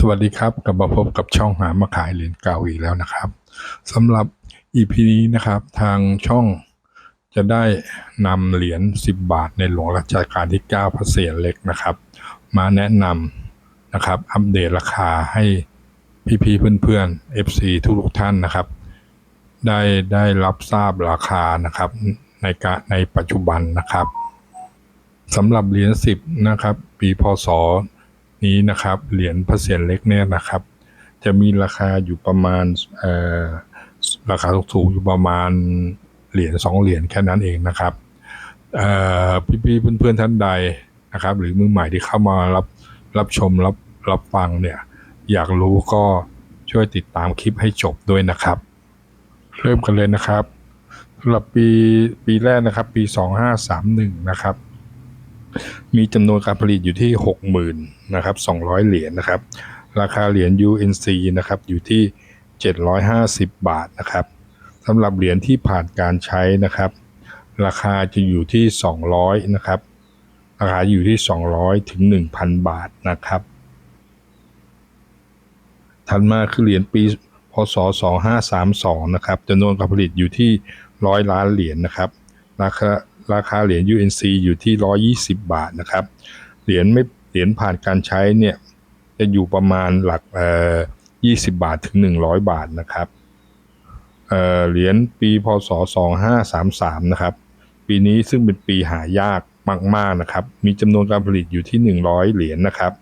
สวัสดีครับ กลับมาพบกับช่องหามาขายเหรียญเก่าอีกแล้วนะครับสำหรับ EP นี้นะครับทางช่องจะได้นำเหรียญ10 บาทในหลวงรัชกาลที่ 9 พระเศียรเล็กนะครับ มาแนะนำนะครับอัปเดตราคาให้พี่ๆเพื่อนๆ FC ทุกๆท่านนะครับ ได้ได้รับทราบราคานะครับในการในปัจจุบันนะครับสำหรับเหรียญสิบนะครับปีพศ นี้นะครับเหรียญพระเศียรเล็กเนี่ยนะครับ จะมีราคาอยู่ประมาณราคาถูกๆอยู่ประมาณเหรียญสองเหรียญแค่นั้นเองนะครับเอ่อพี่ๆเพื่อนๆท่านใดนะครับ หรือมือใหม่ที่เข้ามารับรับชมรับรับฟังเนี่ยอยากรู้ก็ช่วยติดตามคลิปให้จบด้วยนะครับ เริ่มกันเลยนะครับสำหรับปีปีแรกนะครับ ปี 2531 นะครับ มีจำนวนการผลิตอยู่ที่ 60,000นะครับ200 เหรียญนะครับ ราคาเหรียญ UNC นะครับอยู่ที่ 750 บาทนะครับสำหรับเหรียญที่ผ่านการใช้นะครับ ราคาจะอยู่ที่ 200นะครับราคาอยู่ที่ 200ถึง1,000 บาทนะครับ ถัดมาคือเหรียญปีพศ2532นะครับจำนวนการผลิตอยู่ที่ 100 ล้านเหรียญนะครับ ราคา ราคาเหรียญ UNC อยู่ที่ 120 บาทนะครับ เหรียญไม่เหรียญผ่านการใช้เนี่ยจะอยู่ประมาณหลักเอ่อ20 บาทถึง 100 บาทนะครับเอ่อเหรียญปีพศ 2533 นะครับ ปีนี้ซึ่งเป็นปีหายากมาก ๆ นะครับ มีจำนวนการผลิตอยู่ที่ 100 เหรียญนะครับ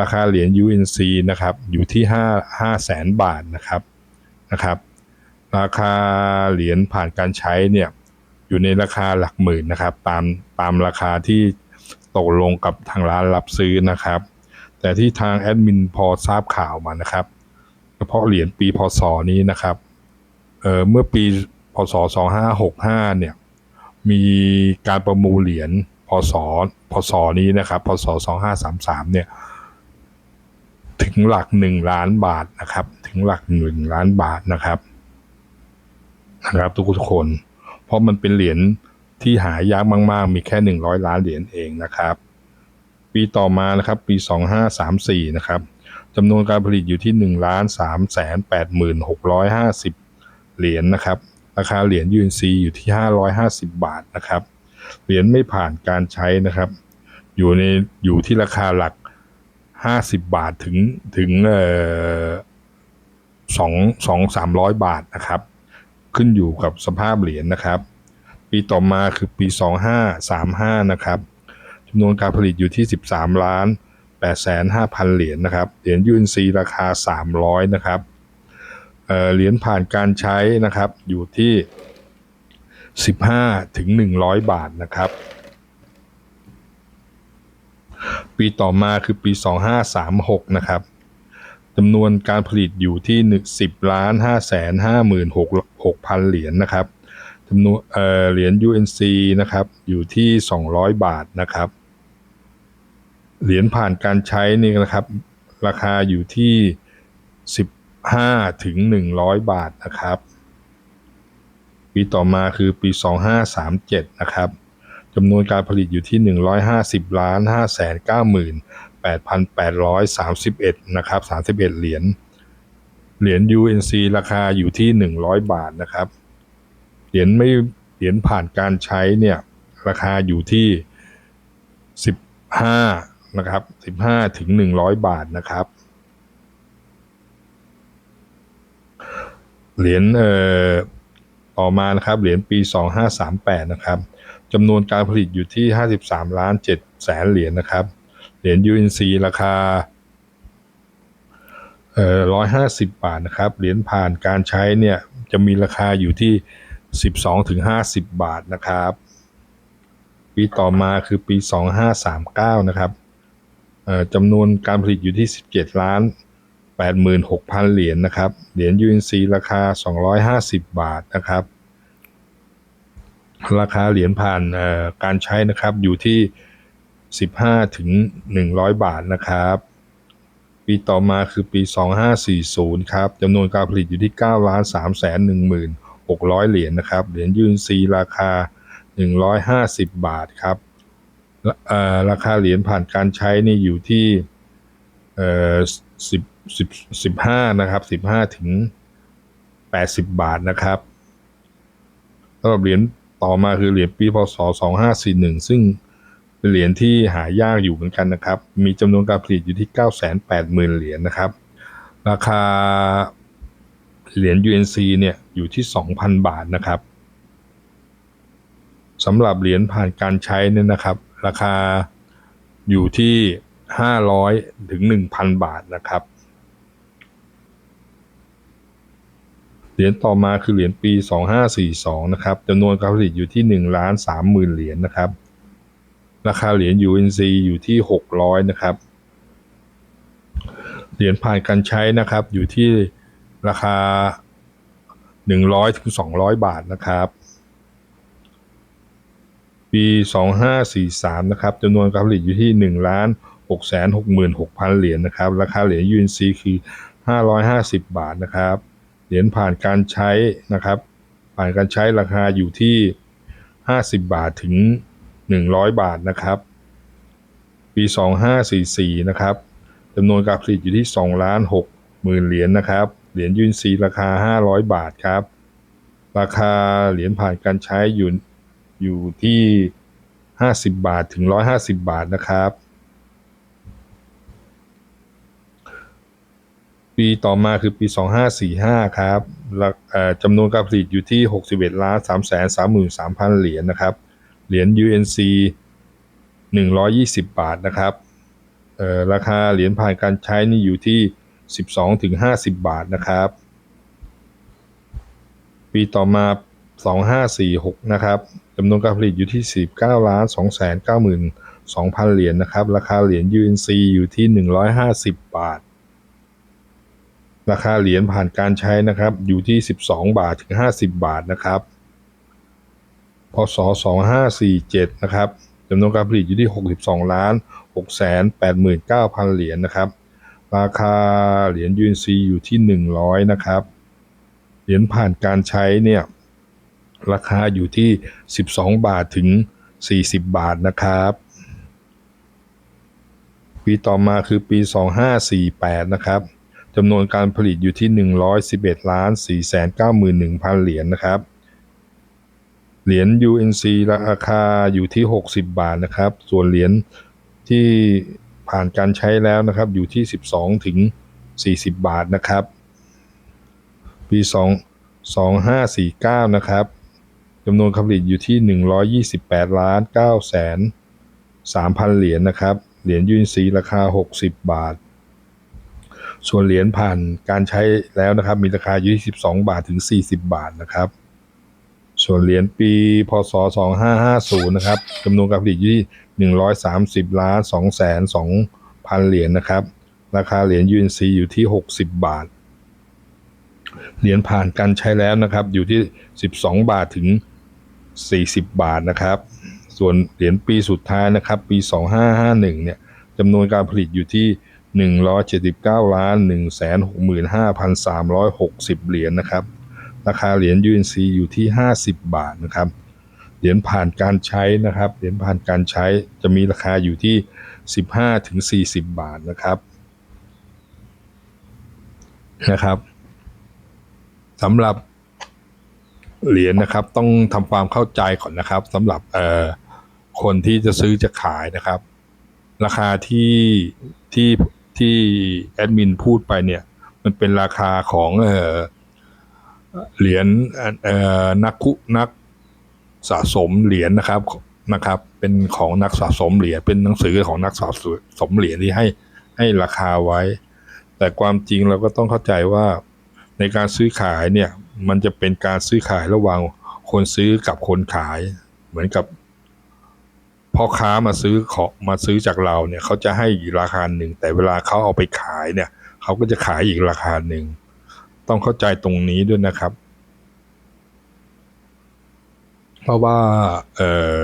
ราคาเหรียญ UNC นะครับ อยู่ที่ 5 5แสนบาทนะครับ นะครับ ราคาเหรียญผ่านการใช้เนี่ย อยู่ในราคาหลักหมื่นนะครับ ตามตามราคาที่ตกลงกับทางร้านรับซื้อนะครับ แต่ที่ทางแอดมินพอทราบข่าวมานะครับเฉพาะเหรียญปีพศนี้นะครับเเมื่อปีพศ 2565 เนี่ย มีการประมูลเหรียญพศ พศนี้นะครับ พศ 2533 เนี่ย ถึงหลักหนึ่งล้านบาทนะครับ ถึงหลักหนึ่งล้านบาทนะครับ นะครับทุกคน เพราะมันเป็นเหรียญที่หายากมาก ๆ มีแค่หนึ่งร้อยล้านเหรียญเองนะครับ ปีต่อมานะครับปี 2534 นะครับจำนวนการผลิตอยู่ที่ 1 ล้าน3แสน8หมื่น650 เหรียญนะครับ ราคาเหรียญ UNC อยู่ที่ 550 บาทนะครับ เหรียญไม่ผ่านการใช้นะครับ อยู่ในอยู่ที่ราคาหลัก 50 บาทถึงถึงเอ่อสองสองสามร้อยบาทนะครับ ขึ้นอยู่กับสภาพเหรียญนะครับ ปีต่อมาคือปี 2535 นะครับจำนวนการผลิตอยู่ที่ 13 ล้าน8แสน5,000 เหรียญนะครับ เหรียญ UNC ราคา 300 นะครับเเหรียญผ่านการใช้นะครับอยู่ที่ 15 ถึง 100 บาทนะครับ ปีต่อมาคือปี 2536 นะครับ จำนวนการผลิตอยู่ที่ 10ล้าน5แสน56,000 เหรียญนะครับจำนวนเเหรียญ UNC นะครับอยู่ที่ 200 บาทนะครับ เหรียญผ่านการใช้นี่นะครับ ราคาอยู่ที่ 15 ถึง 100 บาทนะครับ ปีต่อมาคือปี 2537 นะครับจำนวนการผลิตอยู่ที่ 150 ล้าน5แสน9หมื่น 8,831 นะครับ 31 เหรียญ เหรียญ UNC ราคาอยู่ที่ 100 บาทนะครับ เหรียญไม่เหรียญผ่านการใช้เนี่ย ราคาอยู่ที่ 15 นะครับ 15 ถึง 100 บาทนะครับ เหรียญเอ่อต่อมานะครับ เหรียญปี 2538 นะครับจำนวนการผลิตอยู่ที่ 53 ล้าน7แสนเหรียญนะครับ เหรียญ UNC ราคาเอ่อ150บบาทนะครับ เหรียญผ่านการใช้เนี่ยจะมีราคาอยู่ที่12ถึง50บบาทนะครับ ปีต่อมาคือปี2539นะครับเอ่อจำนวนการผลิตอยู่ที่17ล้าน86,000เหรียญนะครับ เหรียญ UNC ราคา250บบาทนะครับ ราคาเหรียญผ่านการใช้นะครับอยู่ที่ 15 ถึง 100 บาทนะครับ ปีต่อมาคือปี 2540 ครับจำนวนการผลิตอยู่ที่ 9 ล้าน3แสน1หมื่น600 เหรียญนะครับ เหรียญ UNC ราคา 150 บาทครับราคาเหรียญผ่านการใช้นี่อยู่ที่สิบสิบสิบห้านะครับสิบห้าถึงแปดสิบบาทนะครับสำหรับเหรียญต่อมาคือเหรียญปีพศสองห้าสี่หนึ่งซึ่ง เหรียญที่หายากอยู่เหมือนกันนะครับ มีจำนวนการผลิตอยู่ที่เก้าแสนแปดหมื่นเหรียญนะครับ ราคาเหรียญ UNC เนี่ยอยู่ที่สองพันบาทนะครับสำหรับเหรียญผ่านการใช้เนี่ยนะครับ ราคาอยู่ที่ 500 ถึง 1,000 บาทนะครับ เหรียญต่อมาคือเหรียญปี 2542 นะครับจำนวนการผลิตอยู่ที่1ล้าน30,000 เหรียญนะครับ ราคาเหรียญ UNC อยู่ที่ 600 นะครับ เหรียญผ่านการใช้นะครับ อยู่ที่ราคา 100ถึง200 บาทนะครับ ปี 2543 นะครับจำนวนการผลิตอยู่ที่ 1 ล้าน666,000 เหรียญนะครับ ราคาเหรียญ UNC คือ 550 บาทนะครับ เหรียญผ่านการใช้นะครับ ผ่านการใช้ราคาอยู่ที่ 50 บาทถึง 100 บาทนะครับ ปี 2544 นะครับจำนวนการผลิตอยู่ที่2ล้าน6หมื่นเหรียญนะครับ เหรียญ UNC ราคา 500 บาทครับ ราคาเหรียญผ่านการใช้อยู่อยู่ที่ 50 บาทถึง 150 บาทนะครับ ปีต่อมาคือปี 2545 ครับราเอ่อจำนวนการผลิตอยู่ที่ 61ล้าน3 3 3 3 0 0เหรียญนะครับ เหรียญ UNC 120 บาทนะครับราคาเหรียญผ่านการใช้นี่อยู่ที่ 12ถึง50 บาทนะครับ ปีต่อมา 2546 นะครับจำนวนการผลิตอยู่ที่ 49ล้าน292,000 เหรียญนะครับ ราคาเหรียญ UNC อยู่ที่ 150 บาท ราคาเหรียญผ่านการใช้นะครับ อยู่ที่ 12 บาทถึง 50 บาทนะครับ พศ 2547 นะครับจำนวนการผลิตอยู่ที่ 62 ล้าน 689,000 เหรียญนะครับ ราคาเหรียญ UNC อยู่ที่ 100 นะครับ เหรียญผ่านการใช้เนี่ยราคาอยู่ที่ 12 บาทถึง 40 บาทนะครับ ปีต่อมาคือปี 2548 นะครับจำนวนการผลิตอยู่ที่ 111 ล้าน 491,000 เหรียญนะครับ เหรียญ UNC ราคาอยู่ที่ 60 บาทนะครับ ส่วนเหรียญที่ผ่านการใช้แล้วนะครับ อยู่ที่ 12 ถึง 40 บาทนะครับ ปี 2 2549 นะครับจำนวนการผลิตอยู่ที่ 128 ล้าน9แสน3,000 เหรียญนะครับ เหรียญ UNC ราคา 60 บาท ส่วนเหรียญผ่านการใช้แล้วนะครับ มีราคาอยู่ที่ 12 บาทถึง 40 บาทนะครับ ส่วนเหรียญปีพศ 2550 นะครับจำนวนการผลิตอยู่ที่ 130 ล้าน2แสน2,000เหรียญนะครับ ราคาเหรียญ UNC อยู่ที่ 60 บาท เหรียญผ่านการใช้แล้วนะครับ อยู่ที่ 12 บาทถึง 40 บาทนะครับ ส่วนเหรียญปีสุดท้ายนะครับ ปี 2551 เนี่ยจำนวนการผลิตอยู่ที่ 179ล้าน165,360 เหรียญนะครับ ราคาเหรียญ UNC อยู่ที่ 50 บาทนะครับ เหรียญผ่านการใช้นะครับ เหรียญผ่านการใช้จะมีราคาอยู่ที่ 15ถึง40 บาทนะครับ นะครับสำหรับเหรียญนะครับ ต้องทำความเข้าใจก่อนนะครับสำหรับเอ่อคนที่จะซื้อจะขายนะครับ ราคาที่ที่ที่แอดมินพูดไปเนี่ย มันเป็นราคาของเอ่อ เหรียญนักคุนักสะสมเหรียญนะครับนะครับ เป็นของนักสะสมเหรียญเป็นหนังสือของนักสะสมเหรียญที่ให้ให้ราคาไว้ แต่ความจริงเราก็ต้องเข้าใจว่าในการซื้อขายเนี่ยมันจะเป็นการซื้อขายระหว่างคนซื้อกับคนขาย เหมือนกับพ่อค้ามาซื้อของมาซื้อจากเราเนี่ยเขาจะให้อีกราคาหนึ่งแต่เวลาเขาเอาไปขายเนี่ยเขาก็จะขายอีกราคาหนึ่ง ต้องเข้าใจตรงนี้ด้วยนะครับ เพราะว่าเออ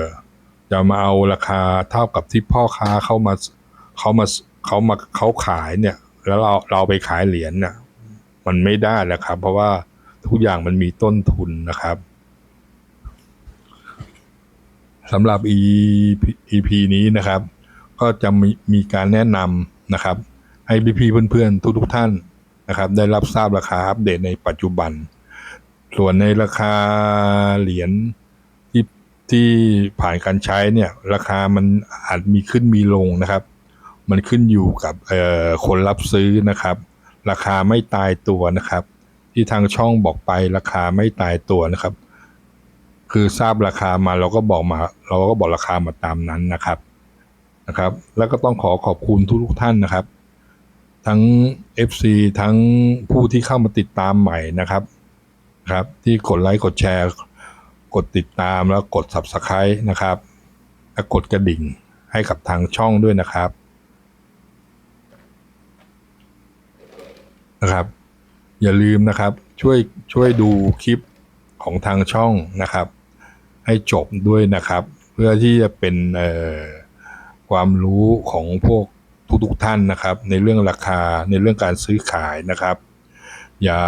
จะมาเอาราคาเท่ากับที่พ่อค้าเขามาเขามาเขามาเขาขายเนี่ย แล้วเราเราไปขายเหรียญเนี่ยมันไม่ได้แล้วครับ เพราะว่าทุกอย่างมันมีต้นทุนนะครับสำหรับ EP EP นี้นะครับ ก็จะมีมีการแนะนำนะครับ ให้พี่ๆเพื่อนๆทุกๆท่าน นะครับ ได้รับทราบราคาอัปเดตในปัจจุบัน ส่วนในราคาเหรียญที่ที่ผ่านการใช้เนี่ยราคามันอาจมีขึ้นมีลงนะครับ มันขึ้นอยู่กับคนรับซื้อนะครับ ราคาไม่ตายตัวนะครับ ที่ทางช่องบอกไปราคาไม่ตายตัวนะครับ คือทราบราคามาเราก็บอกมา เราก็บอกราคามาตามนั้นนะครับนะครับ แล้วก็ต้องขอขอบคุณทุกท่านนะครับ ทั้ง FC ทั้งผู้ที่เข้ามาติดตามใหม่นะครับครับ ที่กดไลค์กดแชร์ กดติดตามแล้วกด Subscribe นะครับและกดกระดิ่งให้กับทางช่องด้วยนะครับนะครับ อย่าลืมนะครับช่วยช่วยดูคลิปของทางช่องนะครับ ให้จบด้วยนะครับ เพื่อที่จะเป็นเอ่อความรู้ของพวก ทุกๆท่านนะครับ ในเรื่องราคาในเรื่องการซื้อขายนะครับ อย่า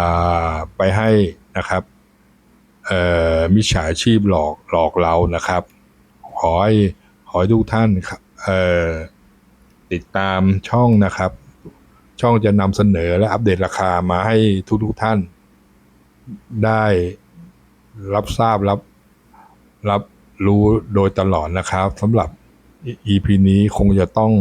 ไปให้นะครับมิจฉาชีพหลอกหลอกเรานะครับ ขอให้ขอให้ทุกท่านครับติดตามช่องนะครับ ช่องจะนำเสนอและอัปเดตราคามาให้ทุกๆท่าน ได้รับทราบรับรับรู้โดยตลอดนะครับสำหรับ EP นี้คงจะต้อง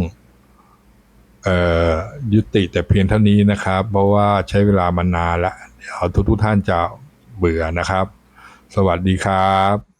ยุติแต่เพียงเท่านี้นะครับ เพราะว่าใช้เวลามานานแล้วเดี๋ยวทุกท่านจะเบื่อนะครับ สวัสดีครับ